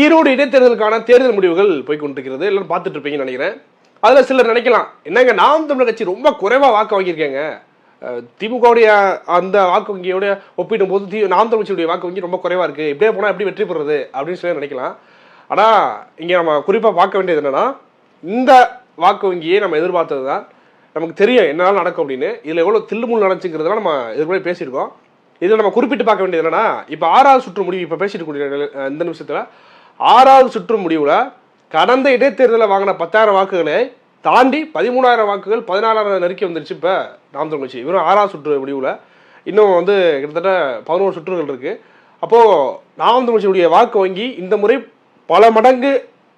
ஈரோடு இடைத்தேர்தலுக்கான தேர்தல் முடிவுகள் போய்கொண்டிருக்கிறது. எல்லாரும் பார்த்துட்டு இருப்பீங்கன்னு நினைக்கிறேன். அதில் சிலர் நினைக்கலாம் என்னங்க நாம் தமிழர் கட்சி ரொம்ப குறைவாக வாக்கு வாங்கியிருக்கேங்க? திமுகவுடைய அந்த வாக்கு வங்கியோட ஒப்பிடும் போது தி நாம் தமிழ் கட்சியுடைய வாக்கு வங்கி ரொம்ப குறைவாக இருக்குது இப்படியே போனால் எப்படி வெற்றி பெறுறது? அப்படின்னு சொல்லி நினைக்கலாம். ஆனால் இங்கே நம்ம குறிப்பாக பார்க்க வேண்டியது என்னன்னா இந்த வாக்கு வங்கியை நம்ம எதிர்பார்த்தது தான் நமக்கு தெரியும் என்னால் நடக்கும் அப்படின்னு. இதில் எவ்வளோ தில்லுமுள் நடந்துங்கிறதெல்லாம் நம்ம இதுக்குள்ளே பேசியிருக்கோம். இதில் நம்ம குறிப்பிட்டு பார்க்க வேண்டியது என்னன்னா இப்போ ஆறாவது சுற்று முடிவு இப்போ பேசிட்டு கூடிய இந்த நிமிஷத்தில் ஆறாவது சுற்று முடிவில் கடந்த இடைத்தேர்தலில் வாங்கின பத்தாயிரம் வாக்குகளை தாண்டி பதிமூணாயிரம் வாக்குகள் பதினாலாயிரம் நெருக்கி வந்துருச்சு இப்போ நாம் தமிழ் கட்சி வெறும் ஆறாவது சுற்று முடிவில். இன்னும் வந்து கிட்டத்தட்ட பதினோரு சுற்றுகள் இருக்குது அப்போது நாம் தமிழ் கட்சியுடைய வாக்கு வங்கி இந்த முறை பல மடங்கு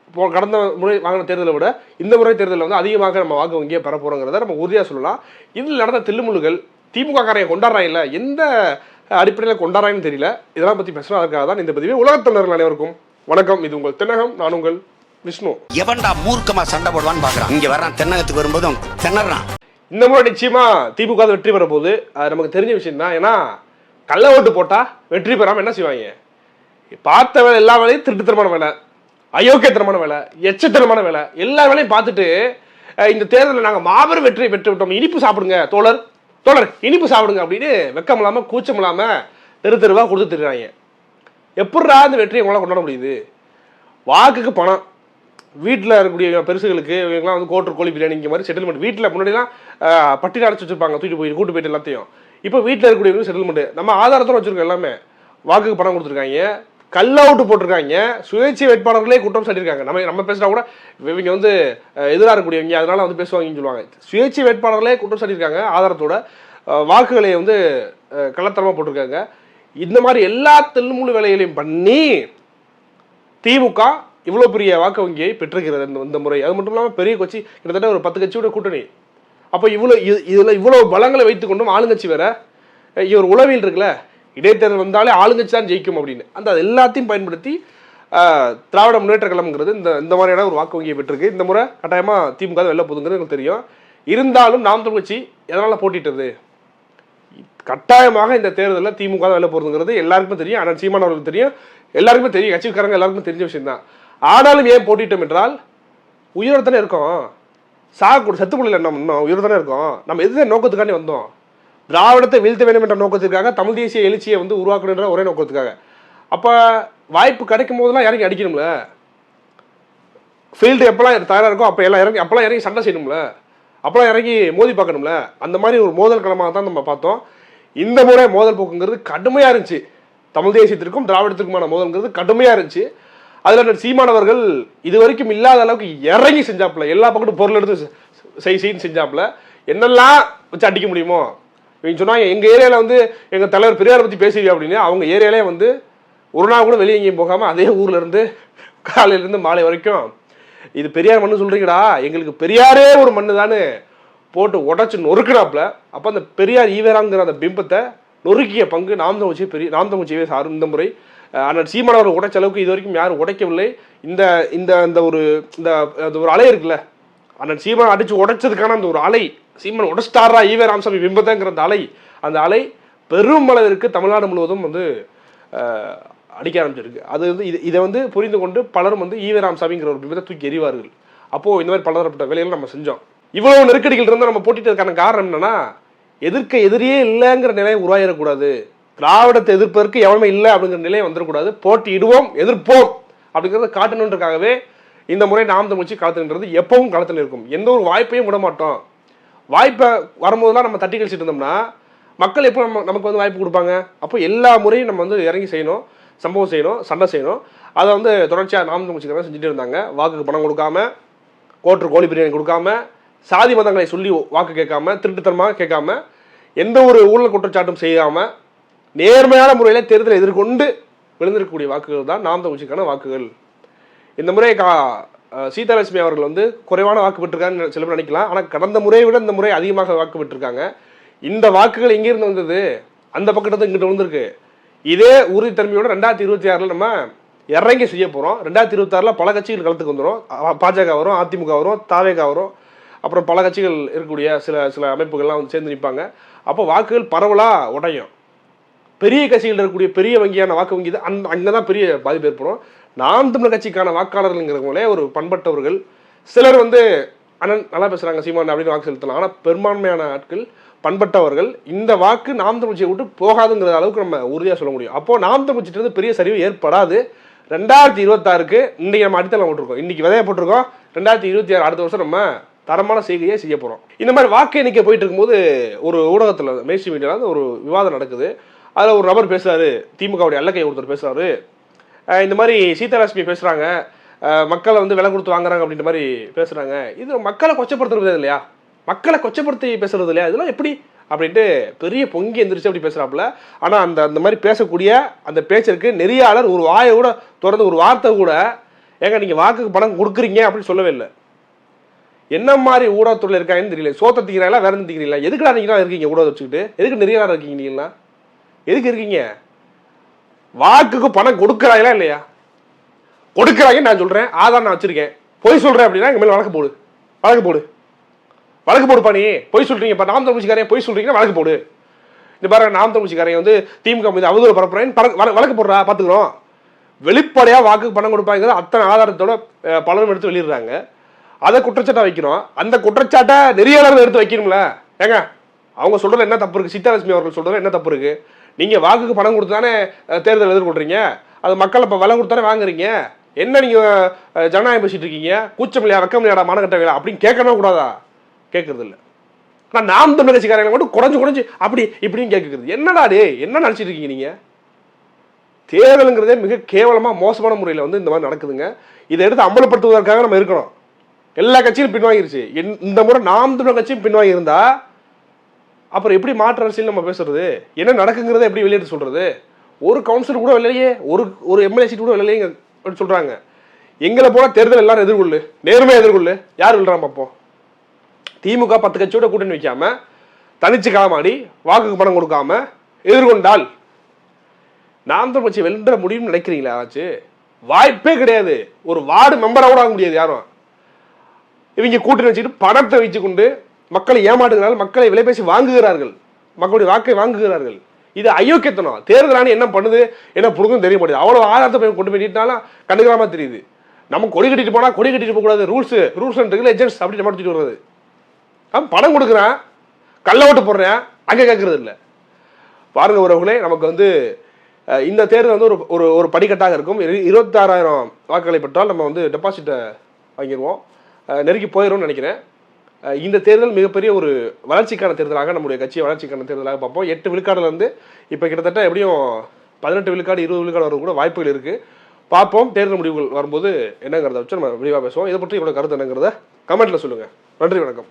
இப்போ கடந்த முறை வாங்கின தேர்தலை விட இந்த முறை தேர்தலில் வந்து அதிகமாக நம்ம வாக்கு வங்கியை பெற போகிறோங்கிறத நம்ம உறுதியாக சொல்லலாம். இதில் நடந்த தில்லுமுழுகள் திமுக காரையை கொண்டாடுறாங்க இல்லை? எந்த அடிப்படையில் கொண்டாடுறாங்கன்னு தெரியல. இதெல்லாம் பற்றி பேசுகிறோம் அதுக்காக தான் இந்த பதிவு. உலகத்தமிழர்கள் அனைவருக்கும் வணக்கம் இது உங்கள் தென்னகம் நான் உங்கள் விஷ்ணு. எவன்டா மூர்க்கமா சண்டை போடுவான்னு பாக்குறான்? இங்க வர்றான் தென்னகத்துக்கு வரும்போது திணறான். இந்த முறை நிச்சயமா திமுக வெற்றி பெற போகுது அது நமக்கு தெரிஞ்ச விஷயம் தான் ஏன்னா கள்ள ஓட்டு போட்டா வெற்றி பெறாம என்ன செய்வாங்க? பார்த்த வேலை எல்லா வேலையும் திருட்டுத்தனமான வேலை அயோக்கியத்தனமான வேலை எச்சத்தனமான வேலை எல்லா வேலையும் பார்த்துட்டு இந்த தேர்தலில் நாங்கள் மாபெரும் வெற்றியை பெற்று விட்டோம். இனிப்பு சாப்பிடுங்க தோழர். தோழர் இனிப்பு சாப்பிடுங்க அப்படின்னு வெக்கம் இல்லாமல் கூச்சம் இல்லாமல் தெரு தெருவாக கொடுத்து தருவாங்க எப்படிடா அந்த வெற்றியை உங்களால் கொண்டாட முடியுது? வாக்குக்கு பணம். வீட்டில் இருக்கக்கூடிய பெருசுகளுக்கு இவங்கெல்லாம் வந்து கோட்டர் கோழி பிரியாணி இங்கே மாதிரி செட்டில்மெண்ட் வீட்டில் முன்னாடிலாம் ஆஹ், பட்டியல் அடைச்சி வச்சிருப்பாங்க தூக்கிட்டு போய் கூட்டு போயிட்டு எல்லாத்தையும். இப்போ வீட்டில் இருக்கக்கூடிய செட்டில்மெண்ட் நம்ம ஆதாரத்தோட வச்சிருக்கோம் எல்லாமே. வாக்குக்கு பணம் கொடுத்துருக்காங்க. கல் அவுட்டு போட்டிருக்காங்க. சுயேட்சை வேட்பாளர்களே குற்றம் சாட்டியிருக்காங்க. நம்ம நம்ம பேசுனா கூட இவங்க வந்து எதிராக இருக்கக்கூடியவங்க அதனால வந்து பேசுவாங்கன்னு சொல்லுவாங்க. சுயேட்சை வேட்பாளர்களே குற்றம் சாட்டியிருக்காங்க ஆதாரத்தோட. வாக்குகளை வந்து கள்ளத்தரமாக போட்டிருக்காங்க. இந்த மாதிரி எல்லா தெல்லுமுழு வேலைகளையும் பண்ணி திமுக இவ்வளோ பெரிய வாக்கு வங்கியை பெற்றிருக்கிறது இந்த இந்த முறை. அது மட்டும் இல்லாமல் பெரிய கட்சி கிட்டத்தட்ட ஒரு பத்து கட்சியோட கூட்டணி. அப்போ இவ்வளோ இதில் இவ்வளோ பலங்களை வைத்துக்கொண்டும் ஆளுங்கட்சி வேற இவர் உளவியல் இருக்குல்ல இடைத்தேர்தல் வந்தாலே ஆளுங்கட்சி தான் ஜெயிக்கும் அப்படின்னு. அந்த அது எல்லாத்தையும் பயன்படுத்தி திராவிட முன்னேற்ற கழகம்ங்கிறது இந்த இந்த மாதிரியான ஒரு வாக்கு வங்கியை பெற்றிருக்கு. இந்த முறை கட்டாயமாக திமுக வெளில போதுங்கிறது எனக்கு தெரியும். இருந்தாலும் நாம் தமிழ் கட்சி எதனால் போட்டிட்டது கட்டாயமாக இந்த தேர்தலில் திமுக தான் வெளில போகிறதுங்கிறது எல்லாருக்குமே தெரியும். ஆனால் சீமான் அவர்களுக்கு தெரியும். எல்லாருக்குமே தெரியும். கட்சிக்காரங்க எல்லாருக்குமே தெரிஞ்ச விஷயம் தான் ஆனாலும் ஏன் போட்டிட்டோம் என்றால் உயிரோடு தானே இருக்கோம். சாகக்கூட செத்துக்குள்ள நம்ம இன்னும் உயிரோட தானே இருக்கோம். நம்ம எது நோக்கத்துக்காண்டி வந்தோம்? திராவிடத்தை வீழ்த்த வேண்டும் என்ற நோக்கத்திற்காக தமிழ் தேசிய எழுச்சியை வந்து உருவாக்கணுன்ற ஒரே நோக்கத்துக்காக. அப்போ வாய்ப்பு கிடைக்கும் போதெல்லாம் இறங்கி அடிக்கணும்ல? ஃபீல்டு எப்போல்லாம் தயாராக இருக்கோ அப்போ எல்லாம் இறங்கி அப்போல்லாம் இறங்கி சண்டை செய்யணும்ல? அப்போல்லாம் இறங்கி மோதி பார்க்கணும்ல? அந்த மாதிரி ஒரு மோதல் களமாக தான் நம்ம பார்த்தோம். இந்த முறை மோதல் போக்குங்கிறது கடுமையாக இருந்துச்சு. தமிழ் தேசியத்திற்கும் திராவிடத்திற்குமான மோதல்ங்கிறது கடுமையாக இருந்துச்சு. அதில் சீமானவர்கள் இது வரைக்கும் இல்லாத அளவுக்கு இறங்கி செஞ்சாப்புல. எல்லா பக்கத்தும் பொருள் எடுத்து செய் செய்ன்னு செஞ்சாப்புல. என்னெல்லாம் வச்சு அடிக்க முடியுமோ? இவங்க சொன்னாங்க எங்கள் ஏரியாவில் வந்து எங்கள் தலைவர் பெரியாரை பற்றி பேசுவீங்க அப்படின்னு அவங்க ஏரியாலே வந்து ஒரு நாள் கூட வெளியே எங்கேயும் போகாமல் அதே ஊர்லேருந்து காலையிலேருந்து மாலை வரைக்கும் இது பெரியார் மண்ணு சொல்றீங்கடா. எங்களுக்கு பெரியாரே ஒரு மண்ணு தானே போட்டு உடச்சி நொறுக்கினாப்புல. அப்போ அந்த பெரியார் ஈவேராங்கிற அந்த பிம்பத்தை நொறுக்கிய பங்கு நாம் தமிழ்ச்சி பெரிய நாம் தமிழ்ச்சியே சாரும் இந்த முறை. அஹ் ஆனால் சீமானவர் உடைச்ச அளவுக்கு இது வரைக்கும் யாரும் உடைக்கவில்லை. இந்த இந்த அந்த ஒரு இந்த அந்த ஒரு அலை இருக்குல்ல. அண்ணன் சீமான் அடித்து உடைச்சதுக்கான அந்த ஒரு அலை சீமான் உடைச்சிட்டாரா ஈவே ராமசாமி பிம்பத்தைங்கிற அந்த அலை அந்த அலை பெரும் அளவிற்கு தமிழ்நாடு முழுவதும் வந்து அடிக்க ஆரம்பிச்சிருக்கு. அது வந்து இது இதை வந்து புரிந்து கொண்டு பலரும் வந்து ஈவே ராமசாமிங்கிற ஒரு பிம்பத்தை தூக்கி எறிவார்கள். அப்போது இந்த மாதிரி பலதரப்பட்ட வேலைகளை நம்ம செஞ்சோம். இவ்வளவு நெருக்கடிகள் இருந்தால் நம்ம போட்டிட்டதுக்கான காரணம் என்னன்னா எதிர்க்க எதிரியே இல்லைங்கிற நிலையை உருவாயிடக்கூடாது திராவிடத்தை எதிர்ப்பதற்கு எவனுமே இல்லை அப்படிங்கிற நிலை வந்துடக்கூடாது. போட்டியிடுவோம் எதிர்ப்போம் அப்படிங்கிறத காட்டணுன்றதுக்காகவே இந்த முறை நாம் தமிழ்ச்சி காலத்துன்றது எப்பவும் காலத்தில் இருக்கும். எந்த ஒரு வாய்ப்பையும் விட மாட்டோம் வாய்ப்பை வரும்போதெல்லாம் நம்ம தட்டி கழிச்சிட்டு இருந்தோம்னா மக்கள் எப்போ நம்ம நமக்கு வந்து வாய்ப்பு கொடுப்பாங்க? அப்போ எல்லா முறையும் நம்ம வந்து இறங்கி செய்யணும். சம்பவம் செய்யணும் சண்டை செய்யணும். அதை வந்து தொடர்ச்சியாக நாம் தமிழ்ச்சிக்காக செஞ்சுட்டு இருந்தாங்க. வாக்குக்கு பணம் கொடுக்காம கோட்டர் கோழி பிரியாணி கொடுக்காம சாதி மதங்களை சொல்லி வாக்கு கேட்காம திருட்டுத்தனமாக கேட்காம எந்த ஒரு ஊழல் குற்றச்சாட்டும் செய்யாமல் நேர்மையான முறையில் தேர்தலை எதிர்கொண்டு விழுந்திருக்கக்கூடிய வாக்குகள் தான் நாம் தமிழ்ச்சிக்கான வாக்குகள். இந்த முறை கா சீதாலட்சுமி அவர்கள் வந்து குறைவான வாக்கு பெற்றிருக்காங்கன்னு சில பேர் நினைக்கலாம். ஆனால் கடந்த முறையை விட இந்த முறை அதிகமாக வாக்கு பெற்றிருக்காங்க. இந்த வாக்குகள் எங்கேருந்து வந்தது? அந்த பக்கத்து இங்கிட்ட விழுந்திருக்கு. இதே உறுதித்தன்மையோட ரெண்டாயிரத்தி இருபத்தி ஆறில் நம்ம இறங்கி செய்ய போகிறோம் ரெண்டாயிரத்தி இருபத்தாறில் பல கட்சிகள் களத்துக்கு வந்துடும் பாஜக வரும் அதிமுக வரும் தாவேகா வரும். அப்புறம் பல கட்சிகள் இருக்கக்கூடிய சில சில அமைப்புகள்லாம் வந்து சேர்ந்து நிற்பாங்க அப்போ வாக்குகள் பரவலாக உடையும். பெரிய கட்சிகள் இருக்கக்கூடிய பெரிய வங்கியான வாக்கு வங்கி தான் அந்த அங்கே தான் பெரிய பாதிப்பு ஏற்படும். நாம் தமிழர் கட்சிக்கான வாக்காளர்கள்ங்கிறவங்களே ஒரு பண்பட்டவர்கள். சிலர் வந்து அண்ணன் நல்லா பேசுகிறாங்க சீமான் அப்படின்னு வாக்கு செலுத்தலாம். ஆனால் பெரும்பான்மையான ஆட்கள் பண்பட்டவர்கள் இந்த வாக்கு நாம் தமிழ்ச்சியை விட்டு போகாதுங்கிற அளவுக்கு நம்ம உறுதியாக சொல்ல முடியும். அப்போது நாம் தமிழ்ச்சிட்டு பெரிய சரிவு ஏற்படாது. ரெண்டாயிரத்தி இருபத்தாறுக்கு இன்றைக்கி நம்ம அடித்தளம் விட்டுருக்கோம் இன்றைக்கி விதைய போட்டிருக்கோம். ரெண்டாயிரத்தி இருபத்தி ஆறு அடுத்த வருஷம் நம்ம தரமான செய்கையை செய்ய போகிறோம் இந்த மாதிரி வாக்கு எண்ணிக்கை போயிட்டு இருக்கும்போது ஒரு ஊடகத்தில் மேசி மீடியாவில் ஒரு விவாதம் நடக்குது. அதில் ஒரு நபர் பேசுகிறாரு திமுகவுடைய அல்லக்கை ஒருத்தர் பேசுகிறாரு இந்த மாதிரி சீதாலட்சுமி பேசுகிறாங்க மக்களை வந்து விலை கொடுத்து வாங்குறாங்க அப்படின்ற மாதிரி பேசுறாங்க. இது மக்களை கொச்சப்படுத்துறது இல்லையா? மக்களை கொச்சப்படுத்தி பேசுறது இல்லையா? இதெல்லாம் எப்படி? அப்படின்ட்டு பெரிய பொங்கி எந்திரிச்சு அப்படி பேசுறாப்புல. ஆனா அந்த அந்த மாதிரி பேசக்கூடிய அந்த பேச்சிற்கு நெறியாளர் ஒரு வாயை கூட திறந்து ஒரு வார்த்தை கூட ஏங்க நீங்க வாக்குக்கு பணம் கொடுக்குறீங்க அப்படின்னு சொல்லவே இல்லை. என்ன மாதிரி ஊடகத்துறையில் இருக்காங்கன்னு தெரியல. சோத்த திங்கிறாங்களா வேற திங்கிறீங்களா? எதுக்குடா நீங்களா இருக்கீங்க ஊடகம் வச்சுக்கிட்டு? எதுக்கு நெறியாளர் இருக்கீங்க நீங்களா எதுக்கு இருக்கீங்க? வாக்குக்கு பணம் கொடுக்குறாங்களா இல்லையா? கொடுக்குறாங்கன்னு நான் சொல்கிறேன் ஆதார் நான் வச்சிருக்கேன். பொய் சொல்கிறேன் அப்படின்னா எங்கள் மேலே வழக்கு போடு. வழக்கு போடு. வழக்கு போடுப்பா நீ பொய் சொல்கிறீங்க இப்போ நாம் தமிழ்ச்சிக்காரன் பொய் சொல்கிறீங்கன்னா வழக்கு போடு. இந்த பாருங்க நாம் தமிழ்ச்சிக்காரன் வந்து திமுக மீது அவதூறு பரப்புறேன்னு வழ- வழக்கு போடுறா பார்த்துக்கிறோம் வெளிப்படையாக வாக்குக்கு பணம் கொடுப்பாங்கிறது அத்தனை ஆதாரத்தோட பலரும் எடுத்து வெளியிடுறாங்க. அதை குற்றச்சாட்டாக வைக்கிறோம் அந்த குற்றச்சாட்டை நெறியாளர்கள் எடுத்து வைக்கணும்ல. ஏங்க அவங்க சொல்கிறது என்ன தப்பு இருக்குது சீதாலட்சுமி அவர்கள் சொல்கிறது என்ன தப்பு இருக்குது நீங்கள் வாக்குக்கு பணம் கொடுத்து தானே தேர்தல் எதிர்கொள்கிறீங்க அது மக்கள் இப்போ விலை கொடுத்தானே வாங்குறீங்க. என்ன நீங்கள் ஜனநாயகம் பேசிகிட்டு இருக்கீங்க? கூச்சம் இல்லையா வெக்கம் இல்லையாடா அப்படின்னு கேட்கணும் கூடாதா? கேட்கறது இல்லை ஆனா நாம் தமிழ் கட்சிக்காரங்களை மட்டும் குறைஞ்சு குறைஞ்சு அப்படி இப்படின்னு கேட்கறது. என்னடா டே என்ன நினச்சிட்டு இருக்கீங்க நீங்கள் தேர்தலுங்கிறதே மிக கேவலமாக மோசமான முறையில் வந்து இந்த மாதிரி நடக்குதுங்க. இதை எடுத்து அம்பலப்படுத்துவதற்காக நம்ம இருக்கணும். எல்லா கட்சியும் பின்வாங்கிருச்சு. என்- இந்த முறை நாம் தமிழர் கட்சியும் பின்வாங்கி இருந்தா அப்புறம் எப்படி மாற்று அரசியல் நம்ம பேசுறது? என்ன நடக்குங்கிறத எப்படி வெளியிட்டு சொல்றது? ஒரு கவுன்சிலர் கூட இல்லையே ஒரு ஒரு எம்எல்ஏ சீட் கூட இல்லையே அப்படின்னு சொல்றாங்க. எங்களை போல தேர்தல் எல்லாரும் எதிர்கொள்ளு. நேர்மையாக எதிர்கொள்ளு. யார் விழுறா பார்ப்போம் திமுக பத்து கட்சியோட கூட்டணி வைக்காம தனிச்சு களமாடி வாக்குக்கு பணம் கொடுக்காம எதிர்கொண்டால் நாம் தான் கட்சி வென்ற முடியும்னு நினைக்கிறீங்களா யாராச்சும் வாய்ப்பே கிடையாது. ஒரு வார்டு மெம்பராக கூட ஆக முடியாது யாரும். இவங்க கூட்டணி வச்சுக்கிட்டு பணத்தை வச்சுக்கொண்டு மக்களை ஏமாட்டுகிறார்கள் மக்களை விலைபேசி வாங்குகிறார்கள். மக்களுடைய வாக்கை வாங்குகிறார்கள். இது அயோக்கியத்தனம். தேர்தல் ஆணையம் என்ன பண்ணுது? என்ன புடுங்குன்னு தெரிய மாட்டேது அவ்வளோ ஆதாரத்தை போய் கொண்டு போயிட்டாலும் நீட்டினாலும் கண்டுக்காம தெரியுது. நம்ம கொடி கட்டிட்டு போனா கொடி கட்டிட்டு போகக்கூடாது. ரூல்ஸ் ரூல்ஸ் அண்ட் ரெகுலேஷன்ஸ் அப்படி நம்ம எடுத்துட்டு வர்றது. அவன் பணம் கொடுக்குறான். கள்ள ஓட்டு போடுறேன். அங்கே கேட்கறது இல்லை. பாருங்க உறவுகளே நமக்கு வந்து இந்த தேர்தல் வந்து ஒரு ஒரு ஒரு படிக்கட்டாக இருக்கும். இரு- இருபத்தாறாயிரம் வாக்குகளை பெற்றால் நம்ம வந்து டெபாசிட்டை வாங்கிடுவோம். நெருக்கி போயிடும்னு நினைக்கிறேன். இந்த தேர்தல் மிகப்பெரிய ஒரு வளர்ச்சிக்கான தேர்தலாக நம்முடைய கட்சி வளர்ச்சிக்கான தேர்தலாக பார்ப்போம். எட்டு விழுக்காடுலேருந்து இப்போ கிட்டத்தட்ட எப்படியும் பதினெட்டு விழுக்காடு இருபது விழுக்காடு வர கூட வாய்ப்புகள் இருக்குது பார்ப்போம். தேர்தல் முடிவுகள் வரும்போது என்னங்கிறத வச்சு நம்ம விரிவாக பேசுவோம். இதை பற்றி இவ்வளோ கருத்து என்னங்கிறத கமெண்ட்டில் சொல்லுங்கள் நன்றி வணக்கம்.